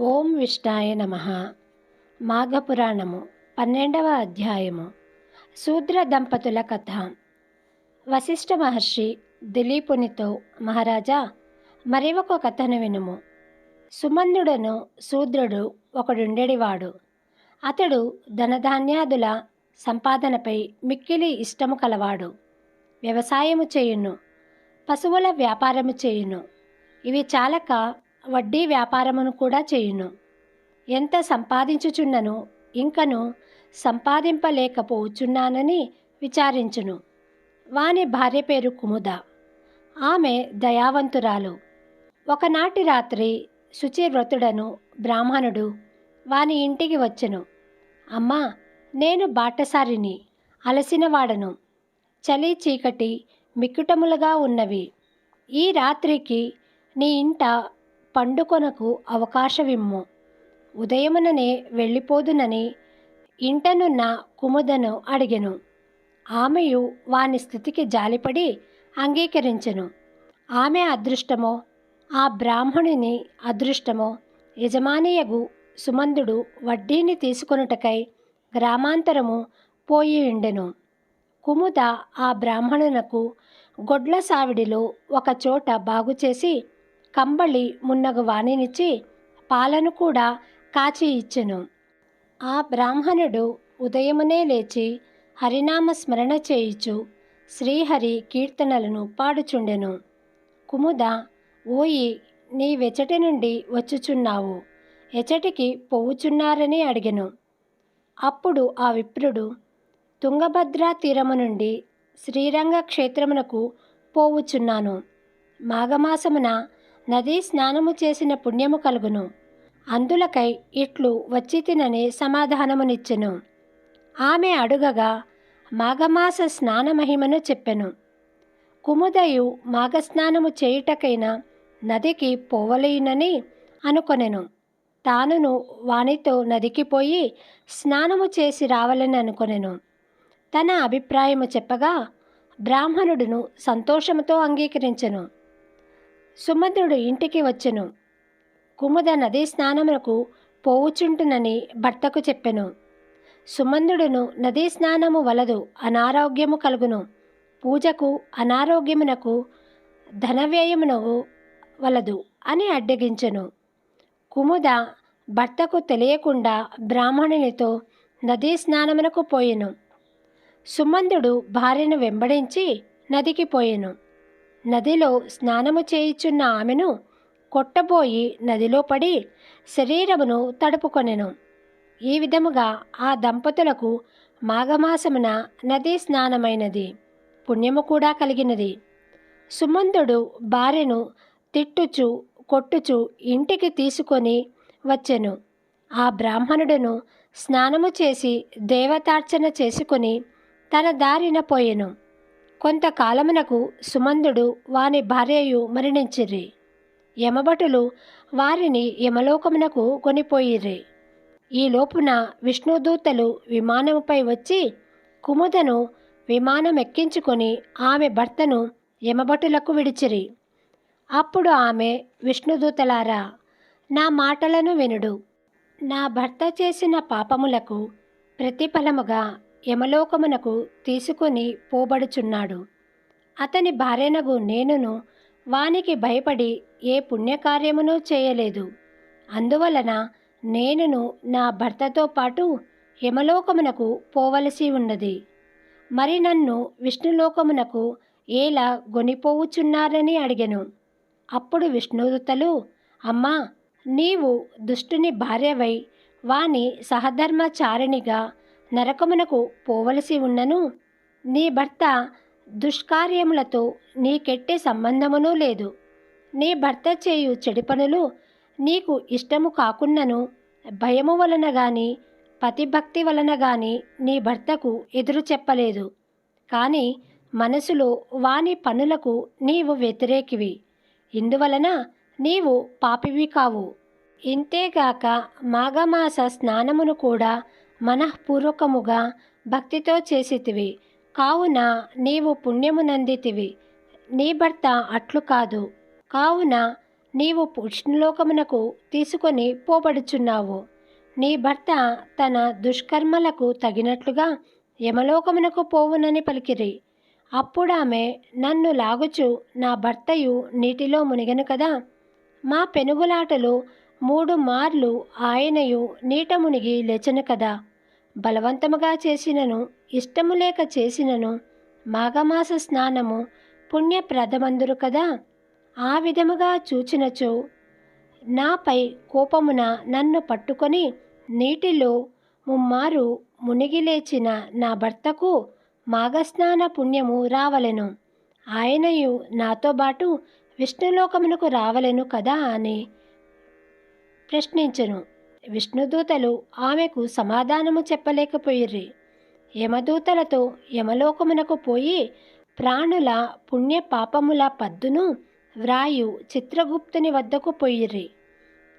ఓం విష్ణాయ నమ. మాఘపురాణము పన్నెండవ అధ్యాయము. శూద్ర దంపతుల కథ. వశిష్ఠ మహర్షి దిలీపునితో మహారాజా మరి ఒక కథను వినుము. సుమందుడను శూద్రుడు ఒకడుండెడివాడు. అతడు ధనధాన్యాదుల సంపాదనపై మిక్కిలి ఇష్టము కలవాడు. వ్యవసాయము చేయును పశువుల వ్యాపారము చేయును. ఇవి చాలక వడ్డీ వ్యాపారమును కూడా చేయును. ఎంత సంపాదించుచున్నను ఇంకను సంపాదింపలేకపోచున్నానని విచారించును. వాని భార్య పేరు కుముద. ఆమె దయావంతురాలు. ఒకనాటి రాత్రి శుచివ్రతుడను బ్రాహ్మణుడు వాని ఇంటికి వచ్చెను. అమ్మా నేను బాటసారిని అలసినవాడను. చలి చీకటి మిక్కుటములుగా ఉన్నవి. ఈ రాత్రికి నీ ఇంట పండుకొనకు అవకాశమిమ్ము. ఉదయముననే వెళ్ళిపోదునని ఇంటనున్న కుముదను అడిగెను. ఆమెయు వాని స్థితికి జాలిపడి అంగీకరించెను. ఆమె అదృష్టమో ఆ బ్రాహ్మణుని అదృష్టమో యజమానియగు సుమందుడు వడ్డీని తీసుకొనుటకై గ్రామాంతరము పోయి ఉండెను. కుముద ఆ బ్రాహ్మణునకు గొడ్ల సావిడిలో ఒక చోట బాగుచేసి కంబళి మున్నగు వాణినిచ్చి పాలను కూడా కాచి ఇచ్చెను. ఆ బ్రాహ్మణుడు ఉదయమునే లేచి హరినామ స్మరణ చేయిచు. శ్రీహరి కీర్తనలను పాడుచుండెను. కుముద ఓయి నీ వెచటి నుండి వచ్చుచున్నావు. ఎచటికి పోవుచున్నారని అడిగెను. అప్పుడు ఆ విప్రుడు తుంగభద్రా తీరము నుండి శ్రీరంగ క్షేత్రమునకు పోవుచున్నాను. మాఘమాసమున నదీ స్నానము చేసిన పుణ్యము కలుగును. అందులకై ఇట్లు వచ్చి తినని సమాధానమునిచ్చెను. ఆమె అడుగగా మాఘమాస స్నాన మహిమను చెప్పెను. కుముదయు మాఘస్నానము చేయుటకైనా నదికి పోవలేనని అనుకొనెను. తానును వానితో నదికి పోయి స్నానము చేసి రావాలని అనుకొనెను. తన అభిప్రాయము చెప్పగా బ్రాహ్మణుడును సంతోషముతో అంగీకరించెను. సుమంత్రుడు ఇంటికి వచ్చెను. కుముద నదీ స్నానమునకు పోవుచుంటునని భర్తకు చెప్పెను. సుమందుడును నదీ స్నానము వలదు అనారోగ్యము కలుగును. పూజకు అనారోగ్యమునకు ధనవ్యయమునకు వలదు అని అడ్డగించెను. కుముద భర్తకు తెలియకుండా బ్రాహ్మణునితో నదీ స్నానమునకు పోయెను. సుమందుడు భార్యను వెంబడించి నదికి పోయెను. నదిలో స్నానము చేయుచున్న ఆమెను కొట్టబోయి నదిలో పడి శరీరమును తడుపుకొనెను. ఈ విధముగా ఆ దంపతులకు మాఘమాసమున నదీ స్నానమైనది పుణ్యము కూడా కలిగినది. సుమంతుడు భార్యను తిట్టుచు కొట్టుచు ఇంటికి తీసుకొని వచ్చెను. ఆ బ్రాహ్మణుడును స్నానము చేసి దేవతార్చన చేసుకుని తన దారిన పోయెను. కొంతకాలమునకు సుమందుడు వాని భార్యయు మరణించిర్రి యమభటులు వారిని యమలోకమునకు కొనిపోయిర్రి ఈ లోపున విష్ణుదూతలు విమానముపై వచ్చి కుముదను విమానం ఎక్కించుకొని ఆమె భర్తను యమభటులకు విడిచిరి. అప్పుడు ఆమె విష్ణుదూతలారా నా మాటలను వినుడు. నా భర్త చేసిన పాపములకు ప్రతిఫలముగా యమలోకమునకు తీసుకొని పోబడుచున్నాడు. అతని భార్యనగు నేనును వానికి భయపడి ఏ పుణ్యకార్యమును చేయలేదు. అందువలన నేనును నా భర్తతో పాటు యమలోకమునకు పోవలసి ఉన్నది. మరి నన్ను విష్ణులోకమునకు ఎలా గొనిపోవుచున్నారని అడిగెను. అప్పుడు విష్ణుదూతలు అమ్మా నీవు దుష్టుని భార్యవై వాని సహధర్మచారిణిగా నరకమునకు పోవలసి ఉన్నను నీ భర్త దుష్కార్యములతో నీకెట్టే సంబంధమునూ లేదు. నీ భర్త చేయు చెడు పనులు నీకు ఇష్టము కాకున్నను భయము వలన గాని పతిభక్తి వలన గాని నీ భర్తకు ఎదురు చెప్పలేదు. కానీ మనసులో వాని పనులకు నీవు వ్యతిరేకివి. ఇందువలన నీవు పాపివి కావు. ఇంతేగాక మాఘమాస స్నానమును కూడా మనఃపూర్వకముగా భక్తితో చేసితివి కావున నీవు పుణ్యమునందితివి నీ భర్త అట్లు కాదు. కావున నీవు పుష్ణలోకమునకు తీసుకొని పోబడుచున్నావు. నీ భర్త తన దుష్కర్మలకు తగినట్లుగా యమలోకమునకు పోవునని పలికిరి. అప్పుడామె నన్ను లాగుచు నా భర్తయు నీటిలో మునిగను కదా. మా పెనుగులాటలు మూడు మార్లు ఆయనయు నీట మునిగి లేచను కదా. బలవంతముగా చేసినను ఇష్టము లేక చేసినను మాఘమాస స్నానము పుణ్యప్రదమందురు కదా? ఆ విధముగా చూచినచో నాపై కోపమున నన్ను పట్టుకొని నీటిలో ముమ్మారు మునిగి లేచిన నా భర్తకు మాఘస్నాన పుణ్యము రావలెను. ఆయనయు నాతో పాటు విష్ణులోకమునకు రావలెను కదా అని ప్రశ్నించెను. విష్ణుదూతలు ఆమెకు సమాధానము చెప్పలేకపోయిర్రి. యమదూతలతో యమలోకమునకు పోయి ప్రాణుల పుణ్య పాపముల పద్దును వ్రాయు చిత్రగుప్తుని వద్దకు పోయిర్రి.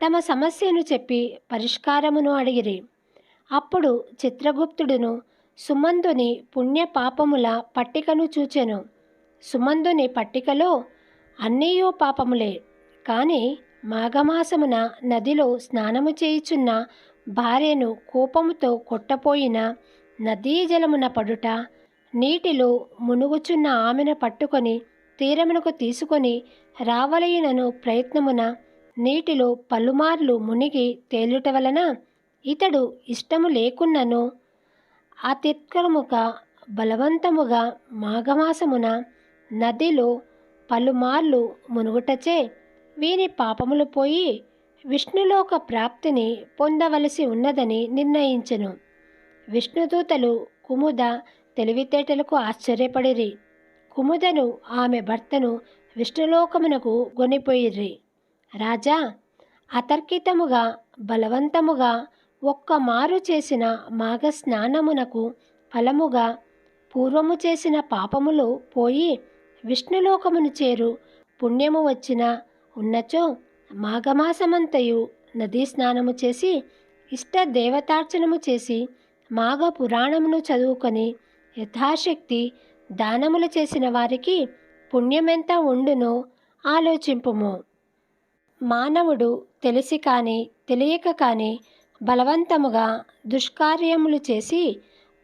తమ సమస్యను చెప్పి పరిష్కారమును అడిగిరి. అప్పుడు చిత్రగుప్తుడును సుమందుని పుణ్య పాపముల పట్టికను చూచెను. సుమందుని పట్టికలో అన్నీయో పాపములే. కానీ మాఘమాసమున నదిలో స్నానము చేయుచున్న భార్యను కోపముతో కొట్టపోయిన నదీ జలమున పడుట నీటిలో మునుగుచున్న ఆమెను పట్టుకొని తీరమునకు తీసుకొని రావలయునను ప్రయత్నమున నీటిలో పలుమార్లు మునిగి తేలుట వలన ఇతడు ఇష్టము లేకున్నను. అతిక్రముగా బలవంతముగా మాఘమాసమున నదిలో పలుమార్లు మునుగుటచే వీరి పాపములు పోయి విష్ణులోక ప్రాప్తిని పొందవలసి ఉన్నదని నిర్ణయించెను. విష్ణుదూతలు కుముద తెలివితేటలకు ఆశ్చర్యపడిరి. కుముదను ఆమె భర్తను విష్ణులోకమునకు గొనిపోయిర్రి రాజా అతర్కితముగా బలవంతముగా ఒక్క మారు చేసిన మాఘ స్నానమునకు ఫలముగా పూర్వము చేసిన పాపములు పోయి విష్ణులోకమును చేరు పుణ్యము వచ్చిన ఉన్నచో మాఘమాసమంతయు నదీ స్నానము చేసి ఇష్ట దేవతార్చనము చేసి మాఘ పురాణమును చదువుకొని యథాశక్తి దానములు చేసిన వారికి పుణ్యమెంత ఉండునో ఆలోచింపుము. మానవుడు తెలిసి కానీ తెలియక కానీ బలవంతముగా దుష్కార్యములు చేసి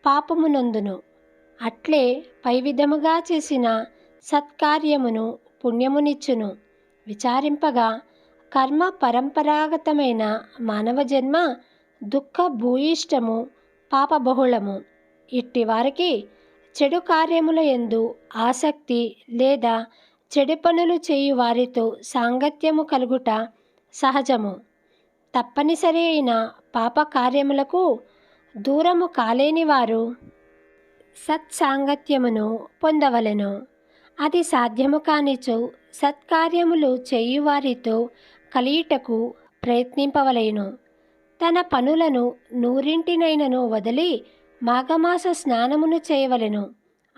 పాపమునందును. అట్లే పై విధముగా చేసిన సత్కార్యమును పుణ్యమునిచ్చును. విచారింపగా కర్మ పరంపరాగతమైన మానవ జన్మ దుఃఖ భూయిష్టము పాపబహుళము. ఇట్టి వారికి చెడు కార్యముల ఎందు ఆసక్తి లేదా చెడు పనులు చేయు వారితో సాంగత్యము కలుగుట సహజము. తప్పనిసరి అయిన పాప కార్యములకు దూరము కాలేని వారు సత్సాంగత్యమును పొందవలెను. అది సాధ్యము కానిచో సత్కార్యములు చేయువారితో కలియుటకు ప్రయత్నింపవలేను. తన పనులను నూరింటినైనను వదిలి మాఘమాస స్నానమును చేయవలెను.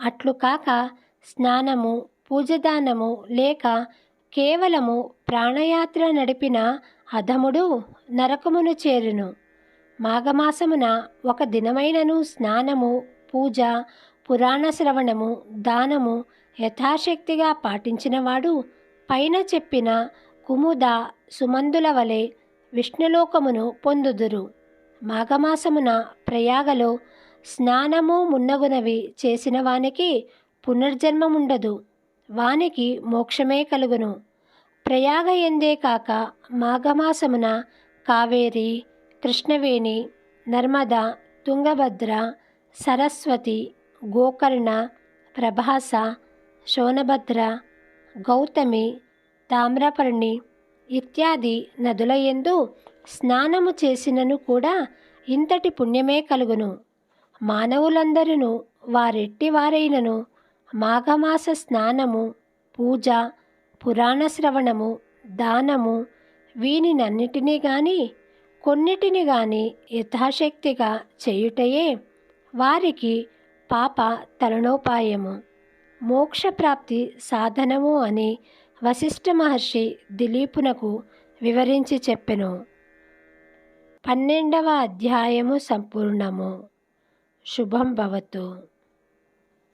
అట్లు కాక స్నానము పూజదానము లేక కేవలము ప్రాణయాత్ర నడిపిన అధముడు నరకమును చేరును. మాఘమాసమున ఒక దినమైనను స్నానము పూజ పురాణ శ్రవణము దానము యథాశక్తిగా పాటించినవాడు పైన చెప్పిన కుముద సుమందుల వలె విష్ణులోకమును పొందుదురు. మాఘమాసమున ప్రయాగలో స్నానము మున్నగునవి చేసిన వానికి పునర్జన్మముండదు. వానికి మోక్షమే కలుగును. ప్రయాగ ఎందే కాక మాఘమాసమున కావేరి కృష్ణవేణి నర్మద తుంగభద్ర సరస్వతి గోకర్ణ ప్రభాస శోనభద్ర గౌతమి తామ్రపర్ణి ఇత్యాది నదులయందు స్నానము చేసినను కూడా ఇంతటి పుణ్యమే కలుగును మానవులందరూ వారెట్టి వారైనను మాఘమాస స్నానము పూజ పురాణ శ్రవణము దానము వీనినన్నిటినీ గాని కొన్నిటిని గాని యథాశక్తిగా చేయుటయే. వారికి పాప తరుణోపాయము. మోక్షప్రాప్తి సాధనము అని వశిష్ఠ మహర్షి దిలీపునకు వివరించి చెప్పెను. పన్నెండవ అధ్యాయము సంపూర్ణము. శుభం భవతు.